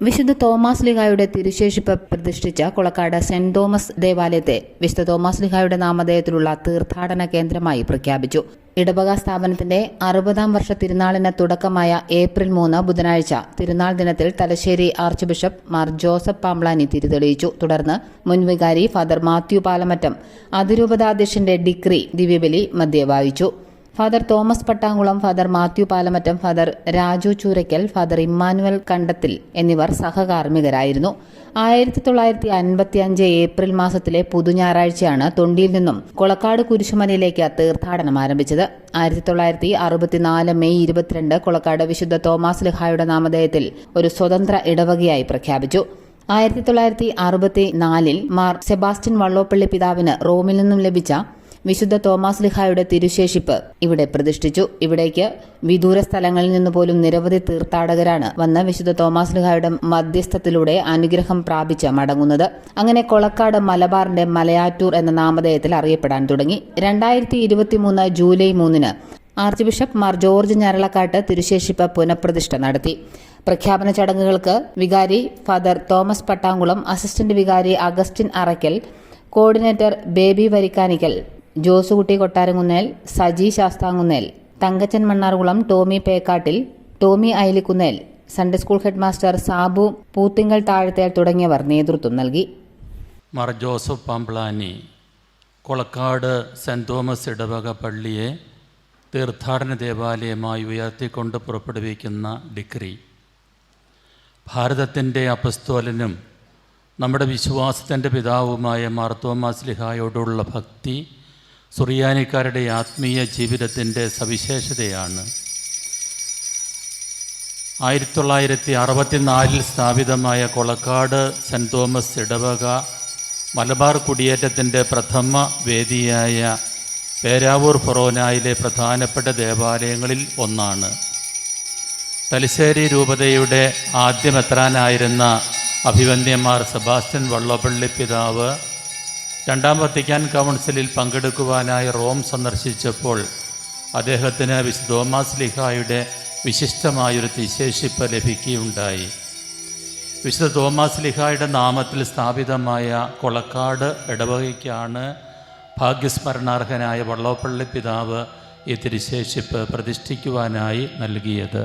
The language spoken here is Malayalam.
വിശുദ്ധ തോമസ് ലിഹായുടെ തിരുശേഷിപ്പ് പ്രതിഷ്ഠിച്ച കൊളക്കാട് സെന്റ് തോമസ് ദേവാലയത്തെ വിശുദ്ധ തോമസ് ലിഹായുടെ നാമധേയത്തിലുള്ള തീർത്ഥാടന കേന്ദ്രമായി പ്രഖ്യാപിച്ചു. ഇടവക സ്ഥാപനത്തിന്റെ അറുപതാം വർഷ തിരുനാളിന് തുടക്കമായ ഏപ്രിൽ മൂന്ന് ബുധനാഴ്ച തിരുനാൾ ദിനത്തിൽ Thalassery archbishop Mar Joseph Pamplany തിരിതെളിയിച്ചു. തുടർന്ന് മുൻവികാരി ഫാദർ മാത്യു പാലമറ്റം അതിരൂപതാധ്യക്ഷന്റെ ഡിഗ്രി ദിവ്യബലി മധ്യ വായിച്ചു father Thomas Pattankulam father Mathew Palamattam father Raju Chooraykkal father Immanuel Kandathil എന്നിവർ സഹകാർമ്മികരായിരുന്നു. ആയിരത്തി തൊള്ളായിരത്തി അൻപത്തി അഞ്ച് ഏപ്രിൽ മാസത്തിലെ പുതുഞായറാഴ്ചയാണ് തൊണ്ടിയിൽ നിന്നും കൊളക്കാട് കുരിശുമലയിലേക്ക് തീർത്ഥാടനം ആരംഭിച്ചത്. ആയിരത്തി തൊള്ളായിരത്തി അറുപത്തിനാല് മെയ് ഇരുപത്തിരണ്ട് കൊളക്കാട് വിശുദ്ധ തോമസ് ലിഹായുടെ നാമധേയത്തിൽ ഒരു സ്വതന്ത്ര ഇടവകയായി പ്രഖ്യാപിച്ചു. ആയിരത്തി തൊള്ളായിരത്തി അറുപത്തി നാലിൽ മാർ സെബാസ്റ്റ്യൻ വള്ളോപ്പള്ളി പിതാവിന് റോമിൽ നിന്നും ലഭിച്ച വിശുദ്ധ തോമസ് ലിഹായുടെ തിരുശേഷിപ്പ് ഇവിടെ പ്രതിഷ്ഠിച്ചു. ഇവിടേക്ക് വിദൂര സ്ഥലങ്ങളിൽ നിന്ന് പോലും നിരവധി തീർത്ഥാടകരാണ് വന്ന് വിശുദ്ധ തോമസ് ലിഹായുടെ മധ്യസ്ഥത്തിലൂടെ അനുഗ്രഹം പ്രാപിച്ച് മടങ്ങുന്നത്. അങ്ങനെ കൊളക്കാട് മലബാറിന്റെ മലയാറ്റൂർ എന്ന നാമധേയത്തിൽ അറിയപ്പെടാൻ തുടങ്ങി. രണ്ടായിരത്തി ഇരുപത്തിമൂന്ന് ജൂലൈ മൂന്നിന് archbishop Mar George Njaralakatt തിരുശേഷിപ്പ് പുനഃപ്രതിഷ്ഠ നടത്തി. പ്രഖ്യാപന ചടങ്ങുകൾക്ക് വികാരി ഫാദർ തോമസ് പട്ടാങ്കുളം അസിസ്റ്റന്റ് വികാരി Augustine Arackal coordinator Baby Varikkanickal Josekutty Kottarakunnel Saji Sasthankunnel Thankachan Mannarkulam Tomy Pekkattil Tomy Ayalikunnel Sunday school headmaster Sabu Poothinkal Thazhathel തുടങ്ങിയവർ നേതൃത്വം നൽകി. Mar Joseph Pamplany Kolakkad saint Thomas ഇടവക പള്ളിയെ തീർത്ഥാടന ദേവാലയമായി ഉയർത്തിക്കൊണ്ട് പുറപ്പെടുവിക്കുന്ന ഡിഗ്രി. ഭാരതത്തിന്റെ അപസ്തോലനും നമ്മുടെ വിശ്വാസത്തിന്റെ പിതാവുമായ മാർ തോമാസ് ലിഹായോടുള്ള ഭക്തി സുറിയാനിക്കാരുടെ ആത്മീയ ജീവിതത്തിന്റെ സവിശേഷതയാണ്. ആയിരത്തി തൊള്ളായിരത്തി അറുപത്തിനാലിൽ സ്ഥാപിതമായ കൊളക്കാട് സെന്റ് തോമസ് ഇടവക മലബാർ കുടിയേറ്റത്തിന്റെ പ്രഥമ വേദിയായ പേരാവൂർ ഫൊറോനായിലെ പ്രധാനപ്പെട്ട ദേവാലയങ്ങളിൽ ഒന്നാണ്. തലശ്ശേരി രൂപതയുടെ ആദ്യമെത്രാനായിരുന്ന അഭിവന്യമാർ സെബാസ്റ്റ്യൻ വള്ളപ്പള്ളി പിതാവ് രണ്ടാം വത്തിക്കാൻ കൗൺസിലിൽ പങ്കെടുക്കുവാനായി റോം സന്ദർശിച്ചപ്പോൾ അദ്ദേഹത്തിന് വിശുദ്ധ തോമാസ് ലിഹായുടെ വിശിഷ്ടമായൊരു തിശേഷിപ്പ് ലഭിക്കുകയുണ്ടായി. വിശുദ്ധ തോമാസ് ലിഹായുടെ നാമത്തിൽ സ്ഥാപിതമായ കൊളക്കാട് ഇടവകയ്ക്കാണ് ഭാഗ്യസ്മരണാർഹനായ വള്ളോപ്പള്ളി പിതാവ് ഈ തിരുശേഷിപ്പ് പ്രതിഷ്ഠിക്കുവാനായി നൽകിയത്.